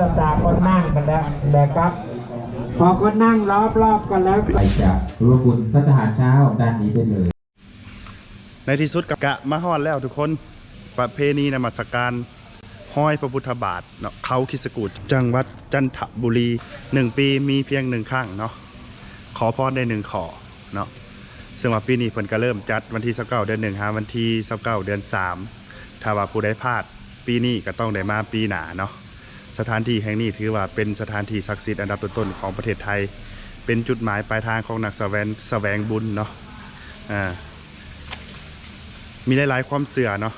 จะจากคนนั่งกันแล้วนะครับ พอคนนั่งรอบๆกันแล้วไปจากรู้บุญพระทหารเช้าด้านนี้ได้เลย ในที่สุดกะมาฮอดแล้วทุกคนประเพณีนมัสการห้อยพระพุทธบาทเนาะเขาคิสกูดจังหวัดจันทบุรีหนึ่งปีมีเพียงหนึ่งครั้งเนาะขอพรได้หนึ่งขอเนาะซึ่งว่าปีนี้เพิ่นก็เริ่มจัดวันที่29เดือนหนึ่งหาวันที่29เดือนสามถ้าว่าผู้ใดพลาดปีนี้ก็ต้องได้มาปีหน้าเนาะ สถานที่แห่งนี้ถือว่าเป็นสถานที่ศักดิ์สิทธิ์อันดับต้นๆของประเทศไทย เป็นจุดหมายปลายทางของนักแสวงแสวงบุญเนาะอ่ามีหลายๆความเสื่อเนาะ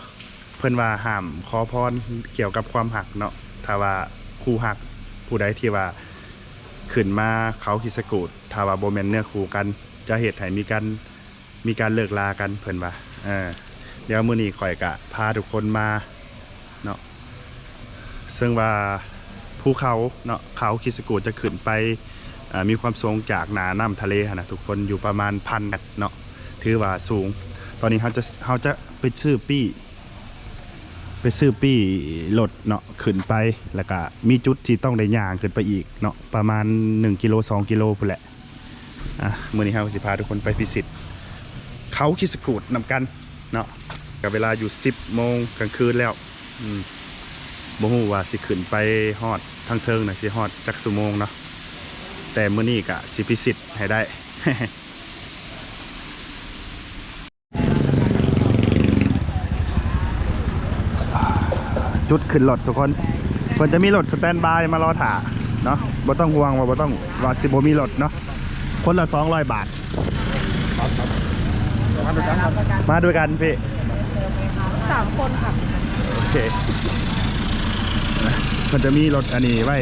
เพิ่อนว่าห้ามขอพรเกี่ยวกับความหักเนาะถ้าว่าคู่หักผู้ใดที่ว่าขึ้นมาเขาคิสกูดถ้าว่าโบแมนเนื้อคู่กันจะเหตุให้มีการมีการเลิกลากันเพิ่อนว่าเออเดี๋ยวมื้อนี้ข่อยกะพาทุกคนมาเนาะ ซึ่งว่าภูเขาเนาะเขาคิสกูดจะขึ้นไปมีความสูงจากหนาน้ำทะเลนะทุกคนอยู่ประมาณพันเมตรเนาะถือว่าสูง ตอนนี้เขาจะเขาจะไปซื้อปี้ ไปซื้อปี้รถเนาะขึ้นไปแล้วก็มีจุดที่ต้องได้ย่างขึ้นไปอีกเนาะประมาณ1กิโล2กิโลพุ่นแหละอะมื้อนี้เราสิพาทุกคนไปพิสิทธิ์เขาคิสกูดนำกันเนาะกับเวลาอยู่ 10โมงกลางคืนแล้ว อืม บ่ฮู้ว่าสิขึ้นไปฮอดทางเทิงน่ะสิฮอดจักชั่วโมงเนาะแต่มื้อนี้ก็สิพิสิทธิ์ให้ได้จุดขึ้นรถทุกคนเพิ่นจะมีรถสแตนบายมารอถ่าเนาะบ่ต้องห่วงว่าบ่ต้องว่าสิบ่มีรถเนาะคนละ200 บาท มาด้วยกันพี่สามคนค่ะ โอเค มันจะมีรถอันนี้ไว้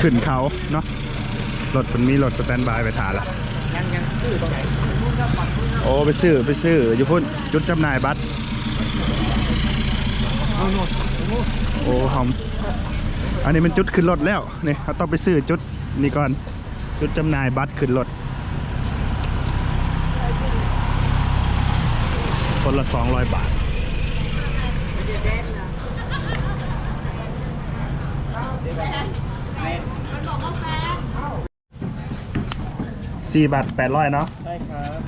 ขึ้นเขาเนาะรถมันมีรถสแตนบายไปถ่าละโอ้ไปซื้อไปซื้ออยู่พุ่นจุดจำหน่ายบัตรโอ้หอมอันนี้มันจุดขึ้นรถแล้วนี่เราต้องไปซื้อจุดนี่ก่อนจุดจำหน่ายบัตรขึ้นรถคนละ 200 บาท สี่บาทแปดร้อยเนาะใช่ครับ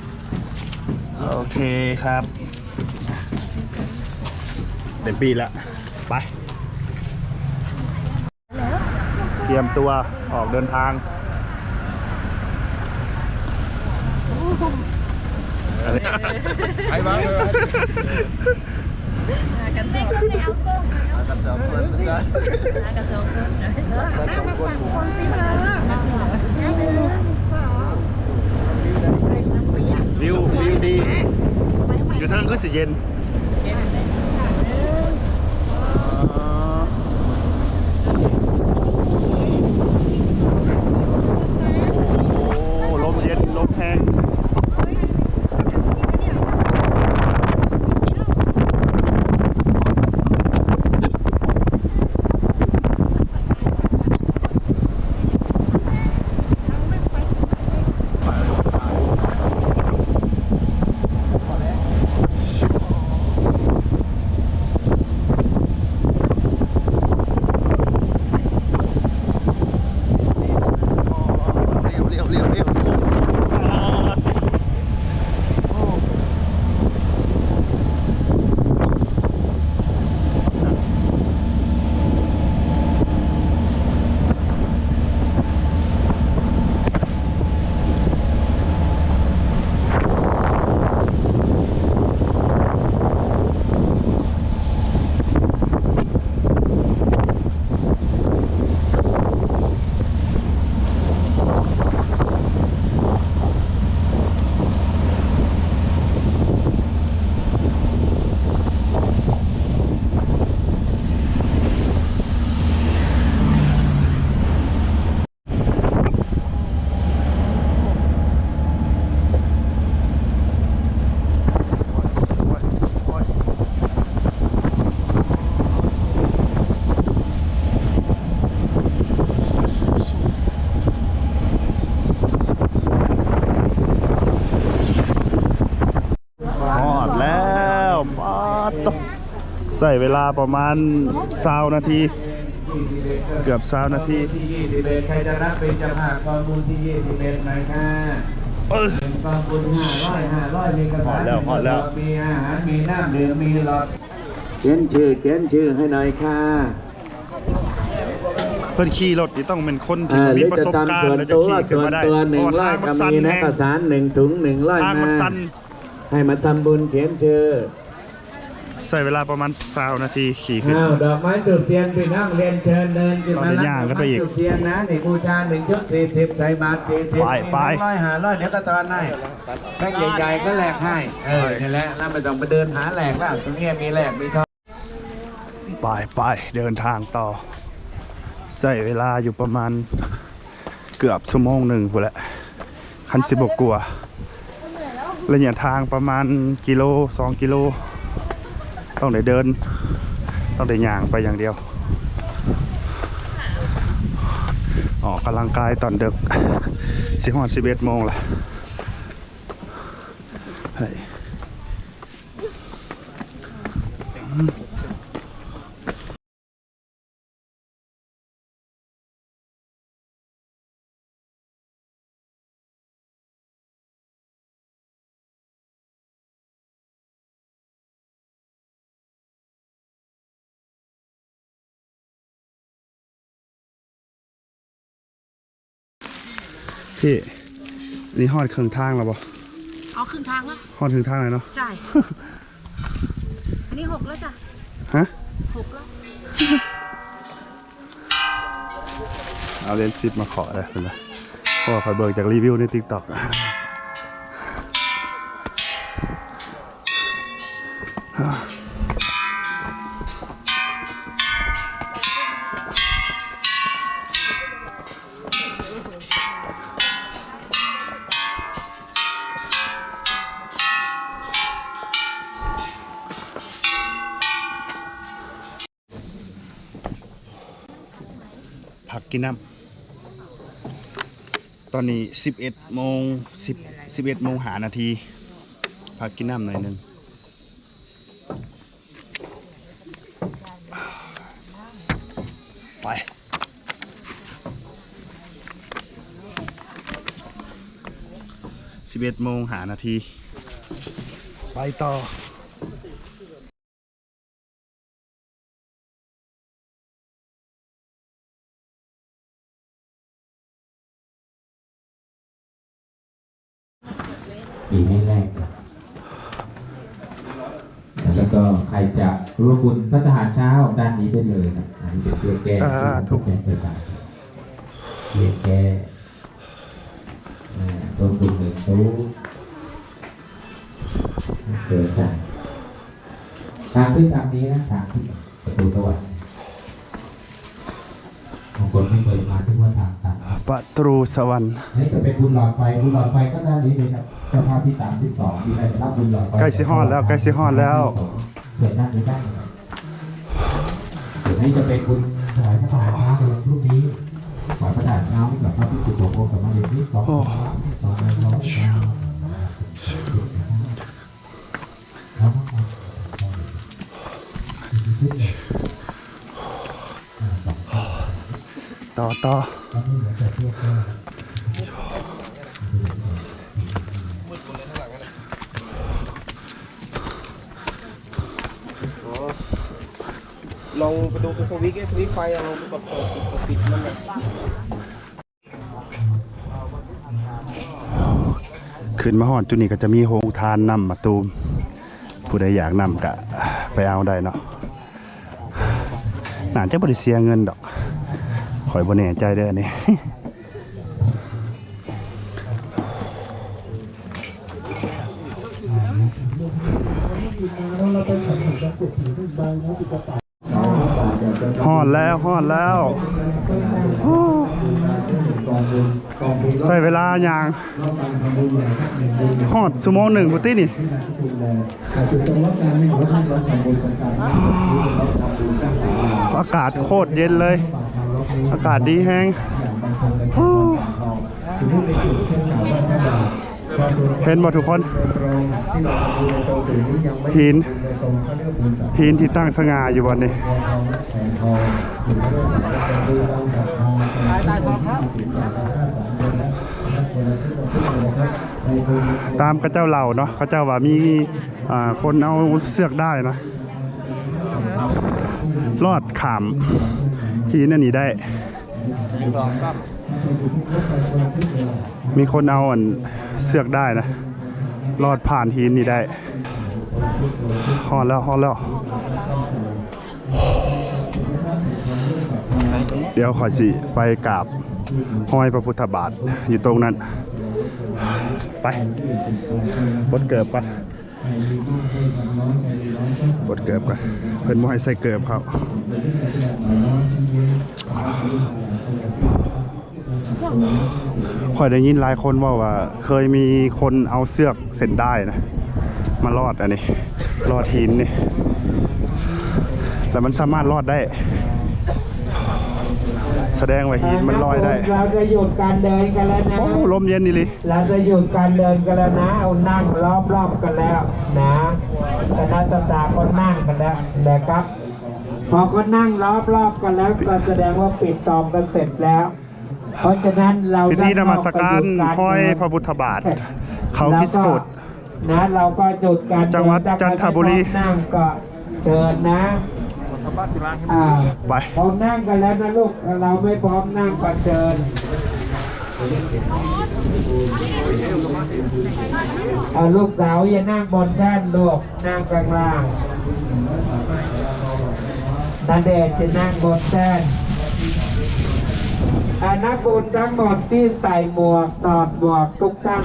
โอเคครับเต็มปีละไป เตรียมตัวออกเดินทางไปบ้างเลย มากันสองคนเอาส้มากันสองคนมากันสองคนมามาฝั่งคนสิมานั่งดูสาววิววิวดีอยู่ทางก็สิเย็น ใส่เวลาประมาณ20นาที เกือบสามนาทีที่ยี่สิบเอ็ดใครจะรับเป็นเจ้าภาพกองบุญที่ยี่สิบเอ็ดหน่อยค่ะเออเป็นกองบุญห้าร้อยห้าร้อยมีกระพอถางแล้วพอแล้วมีอาหารมีน้ำดื่มมีหลอดเขียนชื่อเขียนชื่อให้หน่อยค่ะเพื่อนขี่รถนี่ต้องเป็นคนเอที่อหมีรือประจะสบการทำส่วณ์นแล้วจะตัวขี่ขึ้นส่วนมาได้ตัวหนึ่งเพาะร้อยทางก็มันสั้นมีนะแห้งข้าวสารหนึ่งถุงหนึ่งร้อยทางมันมาสั้นให้มาทำบุญเขียนชื่อ ใส่เวลาประมาณสาวนาทีขี่ขึ้น อ้าวดอกไม้จุดเทียนพี่น้องเรียนเชิญเดินขึ้นมาตอนนี้รับย่างดกัอนกไปไม้อีกจุดเทียนนะนี่บูชาหนึ่งชุดสี่สิบใส่บาตรสี่สิบไปไป ร้อยหาร้อยเดี๋ยวก็ตอนให้แพ็กใหญ่ๆก็แลกให้เออนี่แหละแล้วไม่ต้องไปเดินหาแหลกแล้วตรงนี้มีแหลกมีช่องไปไปเดินทางต่อ ใส่เวลาอยู่ประมาณเกือบชั่วโมงหนึ่งพอแหละคันสิบกกลัวาระยะทางประมาณกิโลสองกิโล ต้องได้เดิน ต้องได้ย่างไปอย่างเดียว ออกกำลังกายตอนดึกสิบหอดสิบเอ็ดโมงละ พี่นี่ฮอดเครื่องทางแล้วบ่เอาครึ่งทางแล้วฮอดถึงทางเลยเนาะใช่อันนี้หกแล้วจ้ะฮะหกแล้วเอาเลนส์ซิปมาขอเลยเป็นไรเพราะว่าคอยเบิกจากรีวิวในทิกตอกผัก กินน้ำตอนนี้11โมง10 11โมงหานาทีพักกินน้ำหน่อยนึงไปสิบเอ็ดโมงหานาที ไปต่อ ปีให้แรกแล้วก็ใครจะร่วมบุญพระทหารเช้าด้านนี้ได้เลยครับอันนี้เป็นเพื่อแก้สาธุแก้ไปตามเรียนแก้อ่าร่วมบุญหนึ่งตู้เกิดจากทางที่ทางนี้นะทางที่ประตูสวรรค์บางคนไม่เคยมาที่ว่าทางต่าง ประตูสวรรค์อันนี้ก็เป็นบุญหลอดไฟบุญหลอดไฟก็ด้านนี้เลยครับเจ้าภาพที่สามสิบสองที่ได้รับบุญหลอดไฟใกล้สิฮอดแล้วใกล้สิฮอดแล้วเกิดด้านนี้ได้เดี๋ยวนี้จะเป็นบุญถวายพระทหารเช้าในวันพรุ่งนี้ถวายพระทหารเช้าให้กับพระพิสุทธิ์โภคสมเด็จที่สองโอ้สองร้อยสอ งแล้วก็ต่อต่อลองไปดูสวิตช์ไอ้สวิตช์ไฟอะลองไปกดเปิดปิดกดปิดมันนะขึ้นมาหอดจุดนี้ก็จะมีโฮงทานนำมาตูม ผู้ใดอยากนำก็ไปเอาได้เนาะหน่าจะบริเสียเงินดอก คอยบนแน่ใจเด้ออันนี่ฮอดแล้วฮอดแล้ว ใส่เวลาอย่างฮอดชั่วโมงหนึ่งพุตินี่อากาศโคตรเย็นเลย อากาศดีแฮงโอ้เห็นบ่ทุกคนหินหินที่ตั้งสง่าอยู่บนนี้ตามกระเจ้าเหล่าเนาะเขาเจ้าว่ามีอ่าคนเอาเสือกได้นะ รอดขาม หินอันนี้ได้ มีคนเอาอันเสือกได้นะ รอดผ่านหินนี่ได้ฮอแล้วฮอแล้ว เดี๋ยวขอสิไปกราบห้อยพระพุทธบาทอยู่ตรงนั้น ไปบดเกิบก่อน บดเกิบก่อนเพิ่นบ่ให้ใส่เกิบเขาข่อยได้ยินหลายคนว่าว่า เคยมีคนเอาเสือกเส้นได้นะ มารอดอันนี้รอดหินนี่แต่มันสามารถรอดได้ แสดงว่าหินมันลอยได้ เราจะหยุดการเดินกันแล้วนะ โอ้ลมเย็นนี่ลิเราจะหยุดการเดินกันแล้วนะ เอานั่งรอบๆกันแล้วนะคณะตาก็นั่งกันแล้วนะครับ พอก็นั่งรอบๆกันแล้วก็แสดงว่าปิดตอมกันเสร็จแล้ว เพราะฉะนั้นเราพิธีนมัสการห้อยพระพุทธบาท เขาคิสกุดนะเราก็หยุดการเดินจังหวัดจันทบุรีนั่งก็เชิญนะ อ่าไป พร้อมนั่งกันแล้วนะลูกถ้าเราไม่พร้อมนั่งก็เชิญเอาลูกสาวอย่านั่งบนแท่นลูกนั่งกลางล่างนาเดชน์จะนั่งบนแท่นอานักบุญทั้งหมดที่ใส่หมวกถอดหมวกทุกท่าน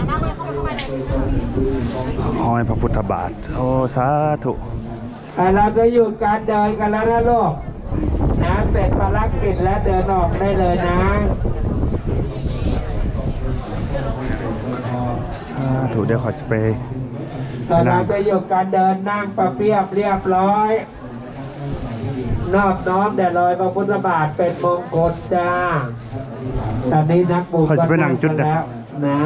ห้อยพระพุทธบาท โอ้ สาธุอะ เราจะหยุดการเดินกันแล้วนะลูกนะเสร็จภารกิจแล้วเดินออกได้เลยนะสาธุเดี๋ยวขอสเปรย์ตอนเราจะหยุดการเดินนั่งประเพียบเรียบร้อย นอบน้อมแด่รอยพระพุทธบาทเป็นมงคลจ้า ตอนนี้นักบุญขอก็สิไปนั่งจุดกัเด้อแล้วนะ